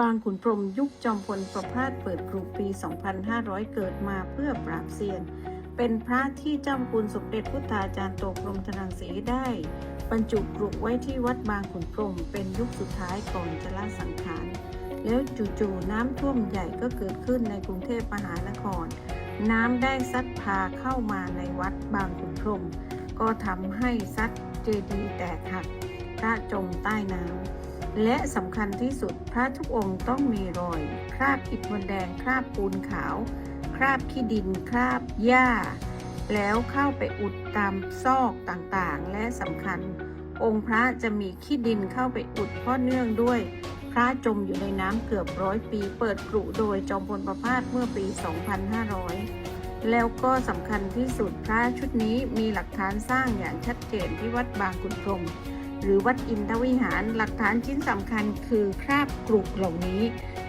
บางขุนพรมยุคจอมพลประพาสเปิดกรุปี 2500 เกิดมาเพื่อปราบเซียน เป็นพระที่เจ้าคุณสมเด็จพุทธาจารย์โตกรมธนังสีได้ บรรจุกรุไว้ที่วัดบางขุนพรมเป็นยุคสุดท้ายก่อนจะละสังขาร แล้วจู่ๆน้ำท่วมใหญ่ก็เกิดขึ้นในกรุงเทพมหานคร น้ำได้ซัดพาเข้ามาในวัดบางขุนพรม ก็ทำให้ซัดเจดีย์แตกหักพระจมใต้น้ำ และสำคัญที่สุดพระทุกองค์ต้องมีรอย คราบอิฐมนแดง คราบปูนขาว คราบขี้ดิน คราบหญ้า แล้วเข้าไปอุดตามซอกต่างๆ และสำคัญ องค์พระจะมีขี้ดินเข้าไปอุดเพราะเนื่องด้วย พระจมอยู่ในน้ำเกือบร้อยปีเปิดกรุโดยจอมพลประพาสเมื่อปี 2500 แล้วก็สำคัญที่สุดพระชุดนี้มีหลักฐานสร้างอย่างชัดเจนที่วัดบางขุนพรหม หรือวัดอินทวิหารหลักฐานชิ้นสำคัญคือคราบกรุเหล่านี้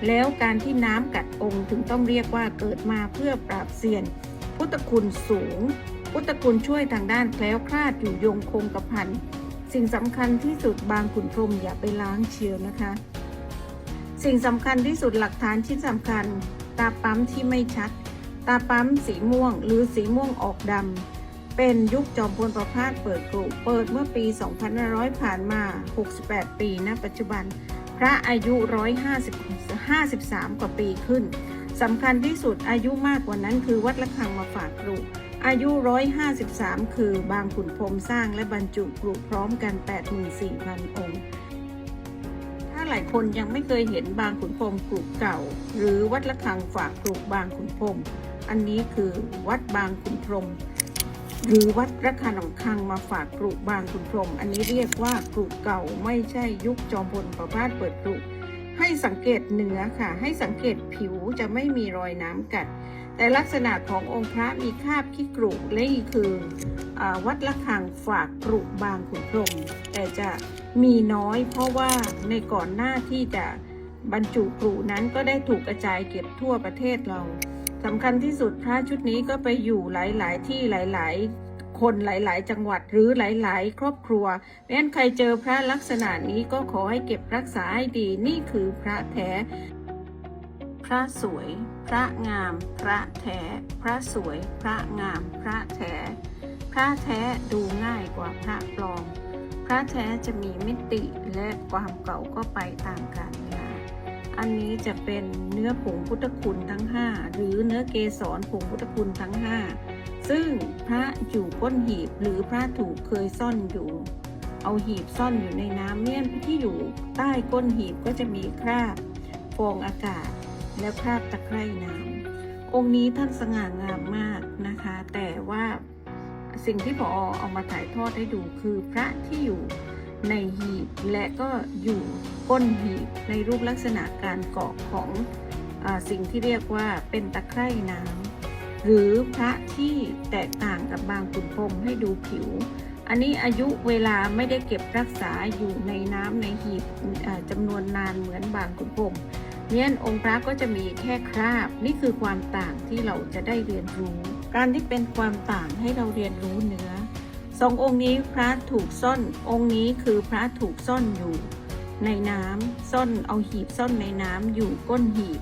แล้วการที่น้ำกัดองค์ถึงต้องเรียกว่าเกิดมาเพื่อปราบเซียน พุทธคุณสูง พุทธคุณช่วยทางด้านแคล้วคลาดอยู่ยงคงกระพันสิ่งสำคัญที่สุดบางขุนพรหมอย่าไปล้างเชียวนะคะ สิ่งสำคัญที่สุดหลักฐานชิ้นสำคัญ ตาปั๊มที่ไม่ชัด ตาปั๊มสีม่วง หรือสีม่วงออกดำ เป็นยุคจอมพลประพาสเปิดกรุเปิดเมื่อปี 2500 ผ่านมา 68 ปีณปัจจุบัน พระอายุ 153 กว่าปีขึ้นสำคัญที่สุดอายุมากกว่านั้นคือวัดละคังมาฝากกรุอายุ 153 คือบางขุนพรมสร้างและบรรจุกรุพร้อมกัน 84,000 องค์ถ้าหลายคนยังไม่เคยเห็นบางขุนพรมกรุเก่า หรือวัดละคังฝากกรุบางขุนพรมอันนี้คือวัดบางขุนพรม หรือวัดระฆังหนองคังมาฝากกรุบางขุนพรม อันนี้เรียกว่ากรุเก่าไม่ใช่ยุคจอมพลประพาสเปิดกรุให้สังเกตเนื้อค่ะ ให้สังเกตผิวจะไม่มีรอยน้ำกัด แต่ลักษณะขององค์พระมีคาบขี้กรุและนี่คืออวัดระฆังฝากกรุบางขุนพรม แต่จะมีน้อยเพราะว่าในก่อนหน้าที่จะบรรจุกรุนั้นก็ได้ถูกกระจายเก็บทั่วประเทศเรา สำคัญที่สุดพระชุดนี้ก็ไปอยู่หลาย ๆ ที่หลาย ๆคนหลาย ๆ จังหวัดหรือหลาย ๆ ครอบครัวเพราะฉะนั้นใครเจอพระลักษณะนี้ก็ขอให้เก็บรักษาให้ดี นี่คือพระแท้ พระสวย พระงาม พระแท้ พระสวย พระงาม พระแท้ พระแท้ดูง่ายกว่าพระปลอม พระแท้จะมีมิติและความเก่าก็ไปตามกาลเวลา อันนี้จะเป็นเนื้อผงพุทธคุณทั้ง 5 หรือเนื้อเกสรผงพุทธคุณทั้ง 5 ซึ่งพระอยู่ก้นหีบหรือพระถูกเคยซ่อนอยู่ เอาหีบซ่อนอยู่ในน้ำเนี่ยที่อยู่ใต้ก้นหีบก็จะมีคราบฟองอากาศ และคราบตะไคร่น้ำองค์นี้ท่านสง่างามมากนะคะ แต่ว่าสิ่งที่พอเอามาถ่ายทอดให้ดูคือพระที่อยู่ ในหีบและก็อยู่ก้นหีบในรูปลักษณะการเกาะของอสิ่งที่เรียกว่าเป็นตะไคร่น้ำหรือพระที่แตกต่างกับบางขุนพรมให้ดูผิว อันนี้อายุเวลาไม่ได้เก็บรักษาอยู่ในน้ำในหีบอ่าจำนวนนานเหมือนบางขุนพรมเนี่ยองค์พระก็จะมีแค่คราบ นี่คือความต่างที่เราจะได้เรียนรู้ การที่เป็นความต่างให้เราเรียนรู้เนื้อ สององค์นี้พระถูกซ่อนองค์นี้คือพระถูกซ่อนอยู่ ในน้ำซ่อนเอาหีบซ่อนในน้ำอยู่ก้นหีบ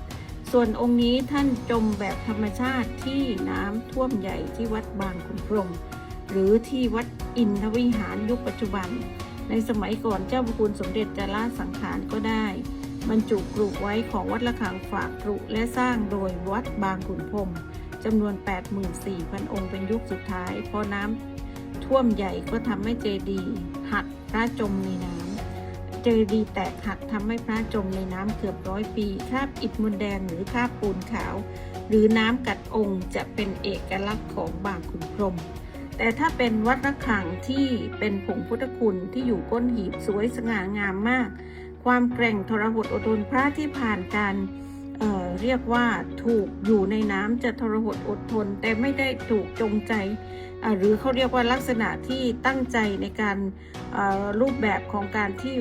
ส่วนองค์นี้ท่านจมแบบธรรมชาติที่น้ำท่วมใหญ่ที่วัดบางขุนพรหมหรือที่วัดอินทวิหารยุคปัจจุบัน ในสมัยก่อนเจ้าพระคุณสมเด็จจะละสังขารก็ได้บรรจุกรุไว้ของวัดละคังฝากกรุและสร้างโดยวัดบางขุนพรหมจำนวน 84,000 องค์เป็นยุคสุดท้ายพอน้ำ ท่วมใหญ่ก็ทำให้เจดีย์หักพระจมในน้ำเจดีย์แตกหักทำให้พระจมในน้ำเกือบร้อยปีคราบอิฐมนแดงหรือคราบปูนขาว หรือน้ำกัดองค์จะเป็นเอกลักษณ์ของบางขุนพรหมแต่ถ้าเป็นวัดระฆังที่เป็นผงพุทธคุณที่อยู่ก้นหีบสวยสง่างามมาก ความแกร่งทรหดอดทนพระที่ผ่านการเเรียกว่าถูกอยู่ในน้ำจะทรหดอดทน แต่ไม่ได้ถูกจงใจ หรือเขาเรียกว่าลักษณะที่ตั้งใจในการรูปแบบของการที่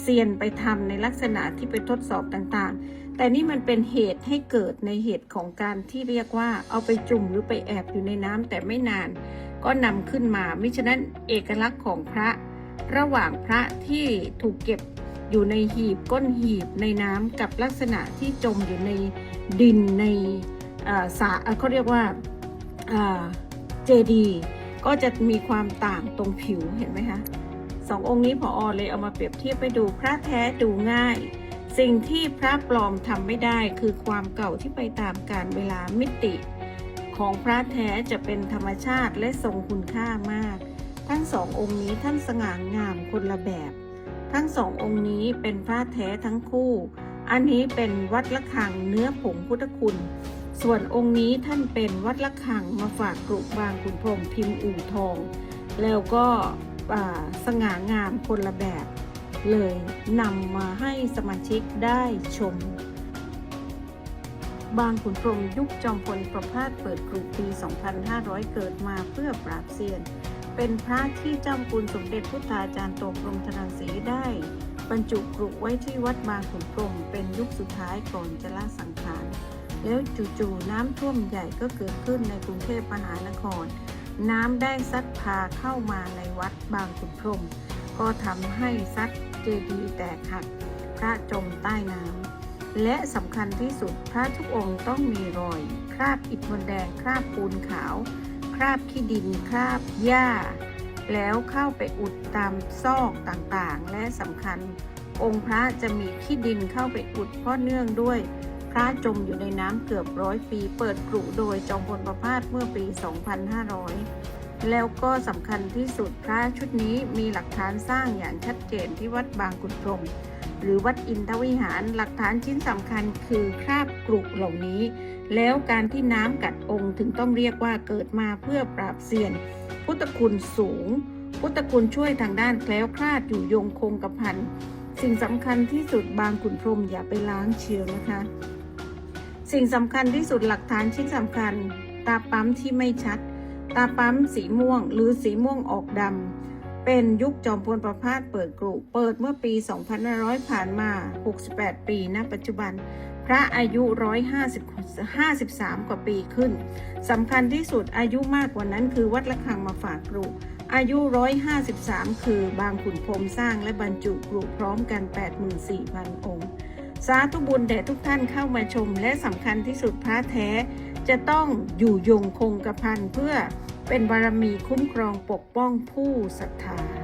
เซียนไปทำในลักษณะที่ไปทดสอบต่างๆ แต่นี่มันเป็นเหตุให้เกิดในเหตุของการที่เรียกว่าเอาไปจุ่มหรือไปแอบอยู่ในน้ำแต่ไม่นานก็นำขึ้นมามิฉะนั้นเอกลักษณ์ของพระระหว่างพระที่ถูกเก็บอยู่ในหีบก้นหีบในน้ำกับลักษณะที่จมอยู่ในดินในสาอ่าเขาเรียกว่า เจดี ก็จะมีความต่างตรงผิวเห็นไหมคะสององค์นี้พออเลยเอามาเปรียบเทียบไปดูพระแท้ดูง่าย สิ่งที่พระปลอมทำไม่ได้คือความเก่าที่ไปตามกาลเวลามิติ ของพระแท้จะเป็นธรรมชาติและทรงคุณค่ามาก ทั้งสององค์นี้ท่านสง่างามคนละแบบ ทั้งสององค์นี้เป็นพระแท้ทั้งคู่ อันนี้เป็นวัดละคังเนื้อผงพุทธคุณ ส่วนองค์นี้ท่านเป็นวัดละคังมาฝากกรุบางขุนพรมพิมพ์อู่ทอง แล้วก็สง่างามคนละแบบ เลยนำมาให้สมาชิกได้ชม บางขุนพรมยุคจอมพลประพาสเปิดกรุปี 2500 เกิดมาเพื่อปราบเซียน เป็นพระที่เจ้าคุณสมเด็จพุทธาจารย์โตกรมธนังสีได้บรรจุกรุไว้ที่วัดบางขุนพรมเป็นยุคสุดท้ายก่อนจะละสังขาร แล้วจู่ๆน้ำท่วมใหญ่ก็เกิดขึ้นในกรุงเทพมหานคร น้ำได้ซัดพาเข้ามาในวัดบางขุนพรหมก็ทำให้ซัดเจดีย์แตกหัก พระจมใต้น้ำ และสำคัญที่สุดพระทุกองค์ต้องมีรอย คราบอิฐมนแดง คราบปูนขาว คราบขี้ดิน คราบหญ้า แล้วเข้าไปอุดตามซอกต่างๆ และสำคัญองค์พระจะมีขี้ดินเข้าไปอุดเพราะเนื่องด้วย พระจมอยู่ในน้ำเกือบร้อยปี เปิดกรุโดยจอมพลประพาสเมื่อปี 2500 แล้วก็สำคัญที่สุดพระชุดนี้มีหลักฐานสร้างอย่างชัดเจนที่วัดบางขุนพรหมหรือวัดอินทวิหารหลักฐานชิ้นสำคัญคือคราบกรุเหล่านี้ แล้วการที่น้ำกัดองค์ถึงต้องเรียกว่าเกิดมาเพื่อปราบเซียน พุทธคุณสูง พุทธคุณช่วยทางด้านแคล้วคลาดอยู่ยงคงกระพันสิ่งสำคัญที่สุดบางขุนพรหมอย่าไปล้างเชียวนะคะ สิ่งสำคัญที่สุดหลักฐานชิ้นสำคัญ ตาปั๊มที่ไม่ชัด ตาปั๊มสีม่วง หรือสีม่วงออกดำเป็นยุคจอมพลประพาสเปิดกรุเปิดเมื่อปี 2500 ผ่านมา 68 ปีณปัจจุบัน พระอายุ 153 กว่าปีขึ้นสำคัญที่สุดอายุมากกว่านั้นคือวัดละคังมาฝากกรุอายุ 153 คือบางขุนพรหมสร้างและบรรจุกรุพร้อมกัน 84,000 องค์ สาธุบุญแด่ทุกท่านเข้ามาชม และสำคัญที่สุดพระแท้ จะต้องอยู่ยงคงกระพันเพื่อเป็นบารมีคุ้มครองปกป้องผู้ศรัทธา